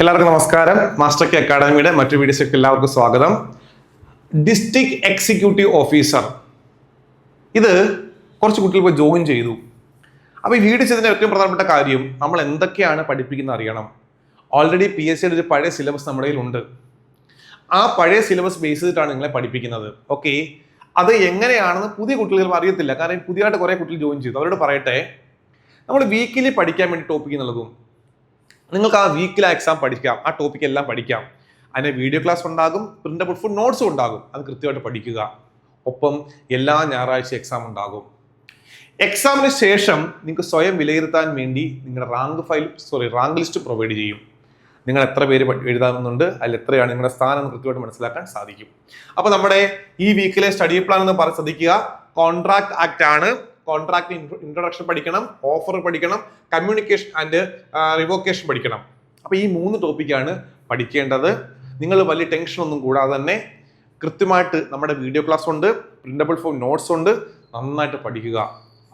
എല്ലാവർക്കും നമസ്കാരം. Master K അക്കാഡമിയുടെ മറ്റു വീഡിയോസിലേക്ക് എല്ലാവർക്കും സ്വാഗതം. ഡിസ്ട്രിക്ട് എക്സിക്യൂട്ടീവ് ഓഫീസർ ഇത് കുറച്ച് കുട്ടികൾ പോയി ജോയിൻ ചെയ്തു. അപ്പോൾ ഈ വീഡിയോ ചെയ്തതിന്റെ ഏറ്റവും പ്രധാനപ്പെട്ട കാര്യം നമ്മൾ എന്തൊക്കെയാണ് പഠിപ്പിക്കുന്നത് അറിയണം. ഓൾറെഡി പി എസ് സിയുടെ ഒരു പഴയ സിലബസ് നമ്മുടെ കയ്യിലുണ്ട് ആ പഴയ സിലബസ് ബേസ് ചെയ്തിട്ടാണ് നിങ്ങളെ പഠിപ്പിക്കുന്നത്. ഓക്കെ അത് എങ്ങനെയാണെന്ന് പുതിയ കുട്ടികൾ അറിയത്തില്ല. കാരണം പുതിയതായിട്ട് കുറേ കുട്ടികൾ ജോയിൻ ചെയ്തു. അവരോട് പറയട്ടെ. നമ്മൾ വീക്കിലി പഠിക്കാൻ വേണ്ടി ടോപ്പിക്ക് നൽകും നിങ്ങൾക്ക് ആ വീക്കിലെ എക്സാം പഠിക്കാം ആ ടോപ്പിക് എല്ലാം പഠിക്കാം. അതിന് വീഡിയോ ക്ലാസ് ഉണ്ടാകും പ്രിന്റബിൾ ഫുൾ നോട്ട്സും ഉണ്ടാകും. അത് കൃത്യമായിട്ട് പഠിക്കുക. ഒപ്പം എല്ലാ ഞായറാഴ്ച എക്സാം ഉണ്ടാകും. എക്സാമിന് ശേഷം നിങ്ങൾക്ക് സ്വയം വിലയിരുത്താൻ വേണ്ടി നിങ്ങളുടെ rank file sorry rank list provide ചെയ്യും. നിങ്ങൾ എത്ര പേര് എഴുതാമെന്നുണ്ട് അതിൽ എത്രയാണ് നിങ്ങളുടെ സ്ഥാനം എന്ന് കൃത്യമായിട്ട് മനസ്സിലാക്കാൻ സാധിക്കും. അപ്പോൾ നമ്മുടെ ഈ വീക്കിലെ സ്റ്റഡി പ്ലാൻ എന്ന് പറഞ്ഞ് ശ്രദ്ധിക്കുക. കോൺട്രാക്ട് ആക്ട് ആണ്. കോൺട്രാക്ട് ഇൻട്രൊഡക്ഷൻ പഠിക്കണം ഓഫർ പഠിക്കണം കമ്മ്യൂണിക്കേഷൻ ആൻഡ് റിവോക്കേഷൻ പഠിക്കണം. അപ്പോൾ ഈ മൂന്ന് ടോപ്പിക്കാണ് പഠിക്കേണ്ടത്. നിങ്ങൾ വലിയ ടെൻഷൻ ഒന്നും കൂടാതെ തന്നെ കൃത്യമായിട്ട് നമ്മുടെ വീഡിയോ ക്ലാസ് ഉണ്ട് പ്രിന്റബിൾ ഫോം നോട്ട്സ് ഉണ്ട് നന്നായിട്ട് പഠിക്കുക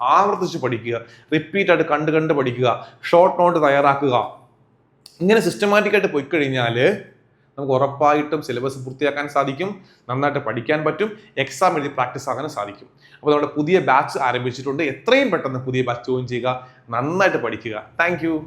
ആവർത്തിച്ച് പഠിക്കുക റിപ്പീറ്റ് ആയിട്ട് കണ്ട് കണ്ട് പഠിക്കുക ഷോർട്ട് നോട്ട് തയ്യാറാക്കുക. ഇങ്ങനെ സിസ്റ്റമാറ്റിക്കായിട്ട് പോയി കഴിഞ്ഞാൽ നമുക്ക് ഉറപ്പായിട്ടും സിലബസ് പൂർത്തിയാക്കാൻ സാധിക്കും നന്നായിട്ട് പഠിക്കാൻ പറ്റും എക്സാം എഴുതി പ്രാക്ടീസ് ആകാനും സാധിക്കും. അപ്പോൾ നമ്മുടെ പുതിയ ബാച്ച് ആരംഭിച്ചിട്ടുണ്ട്. എത്രയും പെട്ടെന്ന് പുതിയ ബാച്ച് ജോയിൻ ചെയ്യുക നന്നായിട്ട് പഠിക്കുക. താങ്ക്